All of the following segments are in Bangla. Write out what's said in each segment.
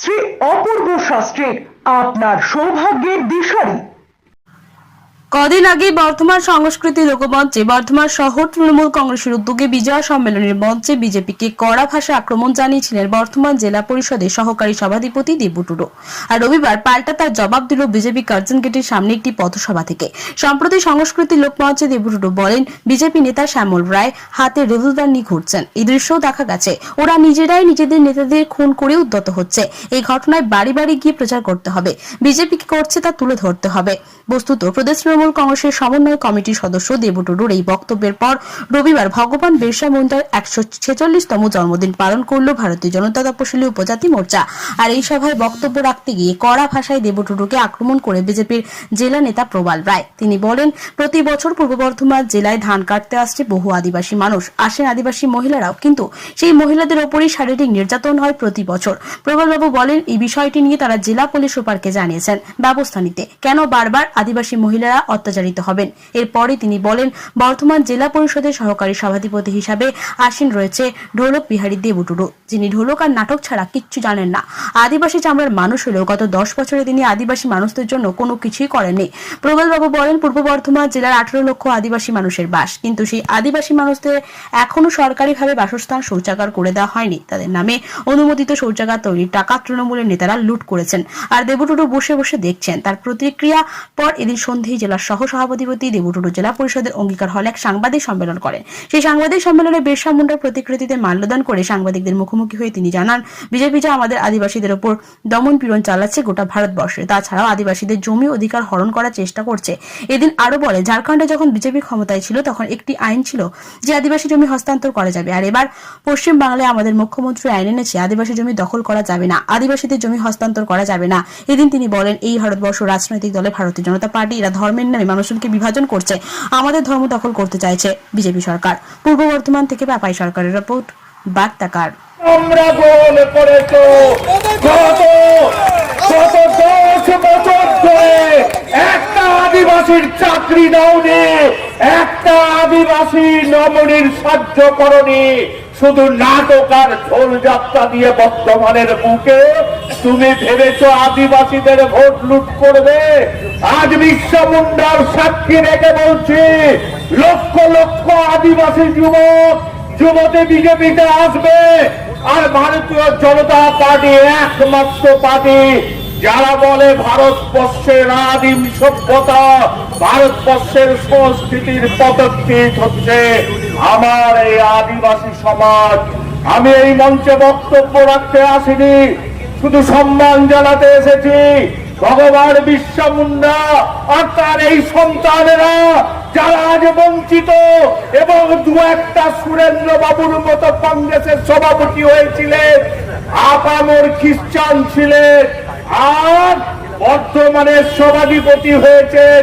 Shri Apurba শাস্ত্রীর আপনার সৌভাগ্যের দিশারি। কদিন আগে বর্ধমান সংস্কৃতি লোকমঞ্চে বর্ধমান শহর তৃণমূল কংগ্রেসের উদ্যোগে বিজয় সম্মেলনের মঞ্চে বিজেপিকে কড়া ভাষা আক্রমণ জানিয়েছিলেন বর্ধমান জেলা পরিষদের সহকারী সভাধিপতি দেবু টুডু। আর রবিবার পাল্টা তার জবাব দিল বিজেপি কার্জন গেটের সামনে একটি পথসভা থেকে। সম্প্রতি সংস্কৃতি লোকমঞ্চে দেবু টুডু বলেন, বিজেপি নেতা শ্যামল রায় হাতে রিভলভার নিয়ে ঘুরছেন। এই দৃশ্যও দেখা গেছে। ওরা নিজেরাই নিজেদের নেতাদের খুন করে উদ্যত হচ্ছে। এই ঘটনায় বাড়ি বাড়ি গিয়ে প্রচার করতে হবে। বিজেপি কি করছে তা তুলে ধরতে হবে। বস্তুত প্রদেশ তৃণমূল কংগ্রেসের সমন্বয় কমিটির সদস্য দেবু টুডুর এই বক্তব্যের পর রবিবার ভগবান বিরসা মুন্ডার একশো ছেচল্লিশতম জন্মদিন পালন করল ভারতীয় জনতা তপশিলি উপজাতি মোর্চা। আর এই সভায় বক্তব্য রাখতে গিয়ে কড়া ভাষায় দেবু টুডুকে আক্রমণ করে বিজেপির জেলা নেতা প্রবাল রায়। তিনি বলেন, প্রতি বছর পূর্ব বর্ধমান জেলায় ধান কাটতে আসছে বহু আদিবাসী মানুষ। আসেন আদিবাসী মহিলারাও। কিন্তু সেই মহিলাদের ওপরই শারীরিক নির্যাতন হয় প্রতি বছর। প্রবলবাবু বলেন, এই বিষয়টি নিয়ে তারা জেলা পুলিশ সুপারকে জানিয়েছেন। ব্যবস্থা নিতে। কেন বারবার আদিবাসী মহিলারা অত্যাচারিত হবেন। এরপরে তিনি বলেন, বর্ধমান জেলা পরিষদের সহকারী সভাধিপতি হিসাবে আসীন রয়েছে ঢোলক বিহারী দেবুটুডু, যিনি ঢোলক আর নাটক ছাড়া কিচ্ছু জানেন না। আদিবাসী চামড়ার মানুষ হলেও গত দশ বছরে তিনি আদিবাসী মানুষদের জন্য কোনো কিছুই করেননি। প্রবলবাবু বলেন, পূর্ব বর্ধমান জেলার আঠারো লক্ষ আদিবাসী মানুষের বাস, কিন্তু সেই আদিবাসী মানুষদের এখনও সরকারিভাবে বাসস্থান শৌচাগার করে দেওয়া হয়নি। তাদের নামে অনুমোদিত শৌচাগার তৈরির টাকা তৃণমূলের নেতারা লুট করেছেন। আর দেবটুডু বসে বসে দেখছেন, তার প্রতিক্রিয়া পর এদিন সন্ধ্যেই জেলার সহ সভাপতিপতি দেবটুডু জেলা পরিষদের অঙ্গীকার হল এক সাংবাদিক সম্মেলন করেন সেই সাংবাদিক সম্মেলনে বিরসা মুন্ডার প্রতিকৃতিতে মাল্যদান করে সাংবাদিকদের মুখোমুখি হয়ে তিনি জানান, বিজেপি যা আমাদের আদিবাসীদের ওপর দমন পীড়ন চালাচ্ছে গোটা ভারতবর্ষে, তাছাড়াও আদিবাসীদের জমি অধিকার হরণ করার চেষ্টা করছে। এদিন আরও বলে, ঝাড়খণ্ডে যখন বিজেপি ক্ষমতায় ছিল তখন একটি আইন ছিল যে আদিবাসী জমি হস্তান্তর করা যাবে। আর এবার পশ্চিম বাংলায় আমাদের মুখ্যমন্ত্রী আইন এনেছে, আদিবাসী জমি দখল করা যাবে না, আদিবাসীদের জমি হস্তান্তর করা যাবে না। এদিন তিনি বলেন, এই ভারতবর্ষ রাজনৈতিক দলে ভারতীয় জনতা পার্টি, এরা ধর্মের নামে মানুষজনকে বিভাজন করছে, আমাদের ধর্ম দখল করতে চাইছে বিজেপি সরকার। পূর্ব বর্ধমান থেকে পাপাই সরকারের রিপোর্ট, বার্তাকার। তোমরা গোল ধরে একটা আদিবাসীর চাকরি দাওনি, একটা আদিবাসী নমনির সাহায্য করনি। শুধু নাটক আর ঝোল যাত্রা দিয়ে বর্তমানের বুকে তুমি ভেবেছ আদিবাসীদের ভোট লুট করবে? আজ বিশ্ব মুন্ডার সাক্ষী রেখে বলছি, লক্ষ লক্ষ আদিবাসী যুবক যুবতী বিজেপিতে আসবে। আর ভারতীয় জনতা পার্টি, একমাত্র পার্টি, যারা বলে ভারতবর্ষের আদিম সভ্যতা, ভারতবর্ষের সংস্কৃতির পদক্ষেপ হচ্ছে আমার এই আদিবাসী সমাজ। আমি এই মঞ্চে বক্তব্য রাখতে আসিনি, শুধু সম্মান জানাতে এসেছি। ভগবান বিশ্বা মুন্ডা আর তার এই সন্তানেরা, যারা আজ বঞ্চিত এবং দু একটা সুরেন্দ্র বাবুর মতো কংগ্রেসের সভাপতি হয়েছিলেন, আপামর খ্রিস্টান ছিলেন, আর বর্তমানের সভাধিপতি হয়েছেন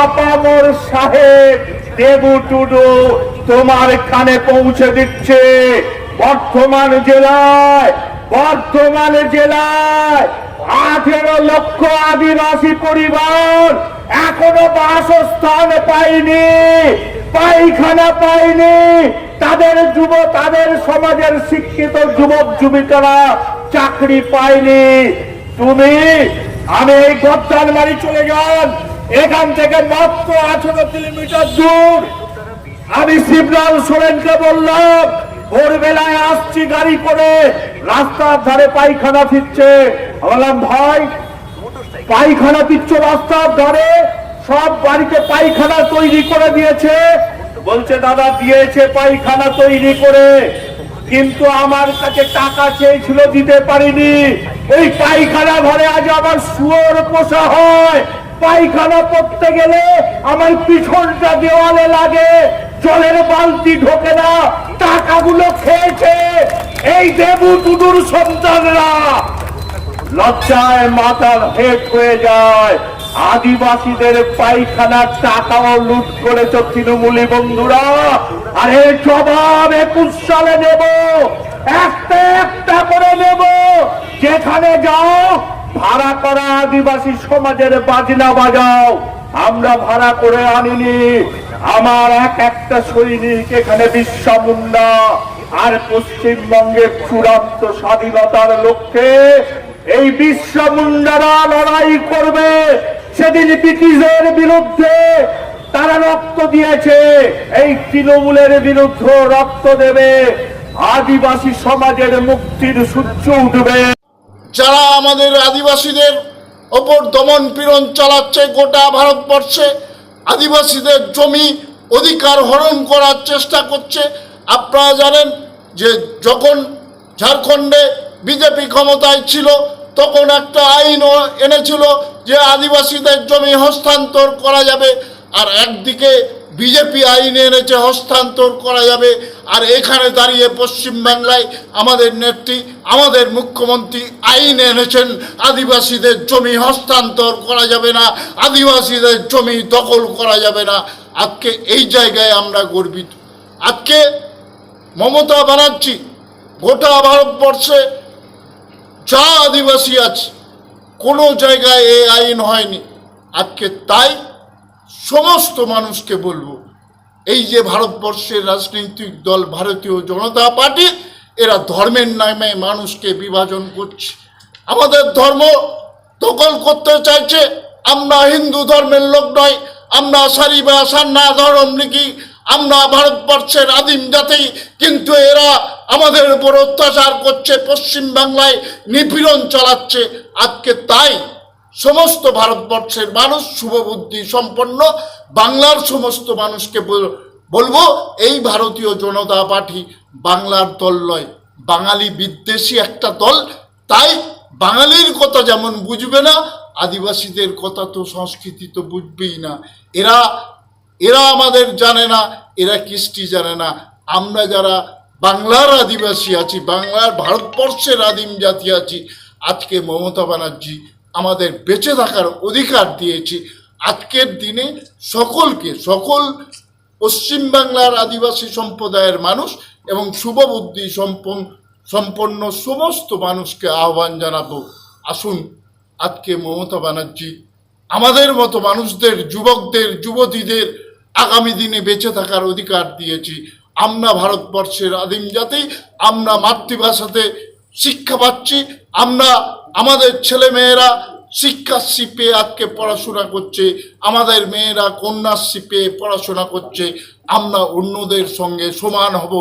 আপামর সাহেব। দেবু টুডু তোমার কানে পৌঁছে দিচ্ছে। বর্ধমান জেলায় বর্ধমান জেলায় আঠেরো লক্ষ আদিবাসী পরিবার এখনও বাসস্থান পায়নি, পায়খানা পায়নি। তাদের যুব, তাদের সমাজের শিক্ষিত যুবক, যুবিকারা চাকরি পায়নি। তুমি, আমি এই গদ্দান বাড়ি চলে যান। এখান থেকে মাত্র আঠেরো কিলোমিটার দূর। আমি শিবলাল সোরেনকে বললাম ভোরবেলায় আসছি গাড়ি করে, রাস্তার ধারে পায়খানা ফিরছে। বললাম, ভাই, পায়খানা পিচ্ছ রাস্তার ধারে, সব বাড়িতে পায়খানা তৈরি করে দিয়েছে। বলছে, দাদা, দিয়েছে পায়খানা তৈরি করে, কিন্তু আমার কাছে টাকা চেয়েছিল, দিতে পারিনি। ওই পায়খানা ঘরে আজ আমার শুয়োর পোষা হয়। পায়খানা করতে গেলে আমার পিছনটা দেওয়ালে লাগে। জলের বালতি ঢোকে না, টাকাগুলো খেয়েছে। এই দেবু টুডুর সন্তানরা। লজ্জায় মাথার হেট হয়ে যায়। আদিবাসীদের পায়খানার টাকাও লুট করেছ তৃণমূলী বন্ধুরা। আর জবাব একুশ সালে নেব। একটা একটা করে নেব। যেখানে যাও, ভাড়া করা আদিবাসী সমাজের বাজনা বাজাও। আমরা ভাড়া করে আনিনি। আমার এক একটা সৈনিক এখানে বিশ্বা মুন্ডা আর পশ্চিমবঙ্গের চূড়ান্ত স্বাধীনতার লক্ষ্যে এই বিশ্ব মুন্ডারা লড়াই করবে। সেদিন ব্রিটিশের বিরুদ্ধে তারা রক্ত দিয়েছে। এই তৃণমূলের বিরুদ্ধে রক্ত দেবে। আদিবাসী সমাজের মুক্তির সূর্য উঠবে। যারা আমাদের আদিবাসীদের ওপর দমন পীড়ন চালাচ্ছে গোটা ভারতবর্ষে। আদিবাসীদের জমি অধিকার হরণ করার চেষ্টা করছে। আপনারা জানেন যে যখন ঝাড়খণ্ডে বিজেপি ক্ষমতায় ছিল, তখন একটা আইন এনেছিল যে আদিবাসীদের জমি হস্তান্তর করা যাবে। আর একদিকে বিজেপি আইনে এনেছে, হস্তান্তর করা যাবে। আর এখানে দাঁড়িয়ে পশ্চিমবাংলায় আমাদের নেত্রী, আমাদের মুখ্যমন্ত্রী আইন এনেছেন, আদিবাসীদের জমি হস্তান্তর করা যাবে না, আদিবাসীদের জমি দখল করা যাবে না। আজকে এই জায়গায় আমরা গর্বিত। আজকে মমতা ব্যানার্জি গোটা ভারতবর্ষে যা আদিবাসী আছে, কোনো জায়গায় এই আইন হয়নি। আজকে তাই সমস্ত মানুষকে বলব, এই যে ভারতবর্ষের রাজনৈতিক দল, ভারতীয় জনতা পার্টি, এরা ধর্মের নামে মানুষকে বিভাজন করছে। আমাদের ধর্ম দখল করতে চাইছে, আমরা হিন্দু ধর্মের লোক নয়, আমরা সারি বা সান্না ধর্ম লিখি আমরা ভারতবর্ষের আদিম জাতি, কিন্তু এরা আমাদের উপর অত্যাচার করছে পশ্চিম বাংলায় নিপীড়ন চালাচ্ছে। আজকে তাই সমস্ত ভারতবর্ষের মানুষ শুভবুদ্ধি সম্পন্ন, বাংলার সমস্ত মানুষকে বলব, এই ভারতীয় জনতা পার্টি বাংলার দল নয়, বাঙালি বিদ্বেষী একটা দল। তাই বাঙালির কথা যেমন বুঝবে না, আদিবাসীদের কথা তো সংস্কৃতি তো বুঝবেই না। এরা এরা আমাদের জানে না, এরা কৃষ্টি জানে না। আমরা যারা বাংলার আদিবাসী আছি, বাংলার ভারতবর্ষের আদিম জাতি আছি, আজকে মমতা ব্যানার্জি আমাদের বেঁচে থাকার অধিকার দিয়েছি। আজকের দিনে সকলকে, সকল পশ্চিমবাংলার আদিবাসী সম্প্রদায়ের মানুষ এবং শুভবুদ্ধি সম্পন্ন সম্পন্ন সমস্ত মানুষকে আহ্বান জানাব। আসুন, আজকে মমতা ব্যানার্জি, আমাদের মতো মানুষদের, যুবকদের, যুবতীদের আগামী দিনে বেঁচে থাকার অধিকার দিয়েছি। আমরা ভারতবর্ষের আদিম জাতি, আমরা মাতৃভাষাতে শিক্ষা পাচ্ছি, আমরা আমাদের ছেলে মেয়েরা শিক্ষাশ্রী পেয়ে আজকে পড়াশোনা করছে, আমাদের মেয়েরা কন্যাশ্রী পেয়ে পড়াশোনা করছে, আমরা অন্যদের সঙ্গে সমান হব।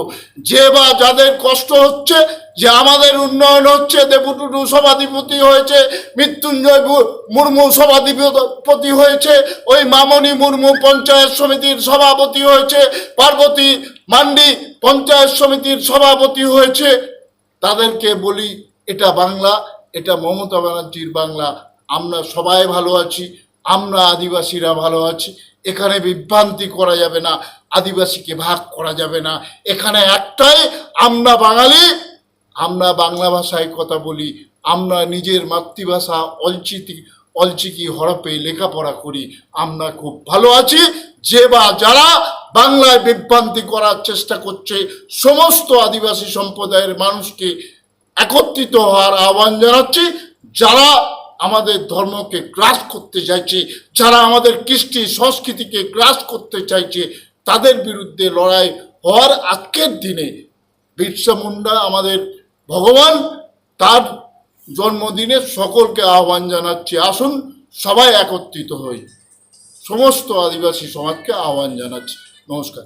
যে বা যাদের কষ্ট হচ্ছে, যে আমাদের উন্নয়ন হচ্ছে, দেবুটুটু সভাধিপতি হয়েছে, মৃত্যুঞ্জয় মুর্মু সভাধিপতি হয়েছে, ওই মামনি মুর্মু পঞ্চায়েত সমিতির সভাপতি হয়েছে, পার্বতী মান্ডি পঞ্চায়েত সমিতির সভাপতি হয়েছে। তাদেরকে বলি, এটা বাংলা এটা মমতা ব্যানার্জির বাংলা। আমরা সবাই ভালো আছি, আমরা আদিবাসীরা ভালো আছি। এখানে বিভ্রান্তি করা যাবে না, আদিবাসীকে ভাগ করা যাবে না। এখানে একটাই, আমরা বাঙালি, আমরা বাংলা ভাষায় কথা বলি, আমরা নিজের মাতৃভাষা অলচিতি, অলচিকি হরপে লেখাপড়া করি। আমরা খুব ভালো আছি, যে বা যারা বাংলায় বিভ্রান্তি করার চেষ্টা করছে, সমস্ত আদিবাসী সম্প্রদায়ের মানুষকে একত্রিত হওয়ার আহ্বান জানাচ্ছি। যারা আমাদের ধর্মকে গ্রাস করতে চাইছে, যারা আমাদের কৃষ্টি সংস্কৃতিকে গ্রাস করতে চাইছে, তাদের বিরুদ্ধে লড়াই হওয়ার আজকের দিনে বিরসা মুন্ডা, আমাদের ভগবান, তার জন্মদিনে সকলকে আহ্বান জানাচ্ছি। আসুন সবাই একত্রিত হই। সমস্ত আদিবাসী সমাজকে আহ্বান জানাচ্ছি। নমস্কার।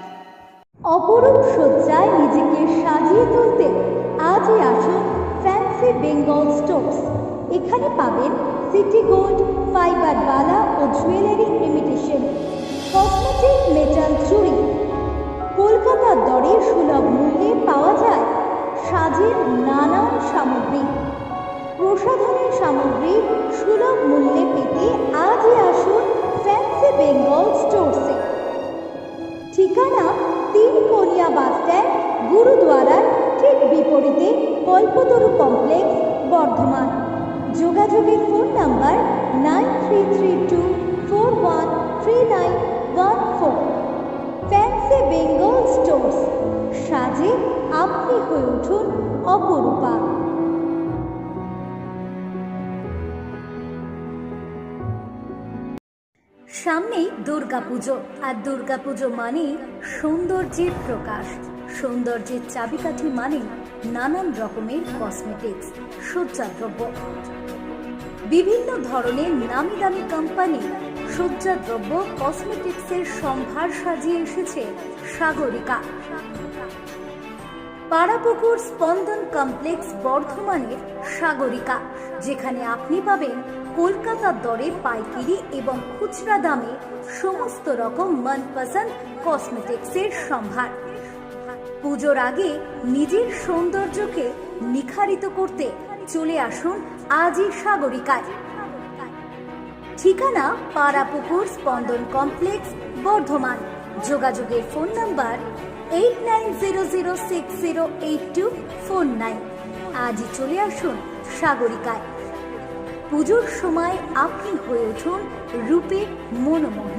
অপরূপ সজ্জায় নিজেকে সাজিয়ে তুলতে আজই আসুন ফ্যান্সি বেঙ্গল স্টোর্স এখানে পাবেন সিটি গোল্ড ফাইবার বালা ও জুয়েলারি ইমিটেশন কসমেটিক মেটাল চুড়ি কলকাতার দরে সুলভ মূল্যে পাওয়া যায় সাজের নানান সামগ্রী। প্রসাধনের সামগ্রী সুলভ মূল্যে পেতে আজই আসুন ফ্যান্সি বেঙ্গল স্টোর্সে ঠিকানা কোনিয়া বাস স্ট্যান্ড গুরুদ্বারার ঠিক বিপরীতে কল্পতরু কমপ্লেক্স বর্ধমান। যোগাযোগের phone number nine three three two four one three nine one four. Fancy Bengal stores, সাজে আপনি হয়ে উঠুন অপরূপা। সামনেই দুর্গাপুজো। আর দুর্গাপুজো মানে সৌন্দর্যের প্রকাশ। সৌন্দর্যের চাবিকাঠি মানে নানান রকমের কসমেটিক্স সজ্জাদ্রব্য। বিভিন্ন ধরনের নামি দামি কোম্পানি সজ্জাদ্রব্য কসমেটিক্সের সম্ভার সাজিয়ে এসেছে সাগরিকা। পাড়াপুকুর স্পন্দন কমপ্লেক্স বর্ধমানের সাগরিকা, যেখানে আপনি পাবেন কলকাতার দরে পাইকারি এবং খুচরা দামে সমস্ত রকম মনপসন্দ কসমেটিক্সের সম্ভার। পুজোর আগে নিজের সৌন্দর্যকে নিখারিত করতে চলে আসুন আজই সাগরিকায়। ঠিকানা পাড়াপুকুর স্পন্দন কমপ্লেক্স, বর্ধমান। যোগাযোগের phone number eight nine zero zero six zero eight two four nine. আজই চলে আসুন সাগরিকায়। পুজোর সময় আপনি হয়ে উঠুন রূপে মনোমোহন।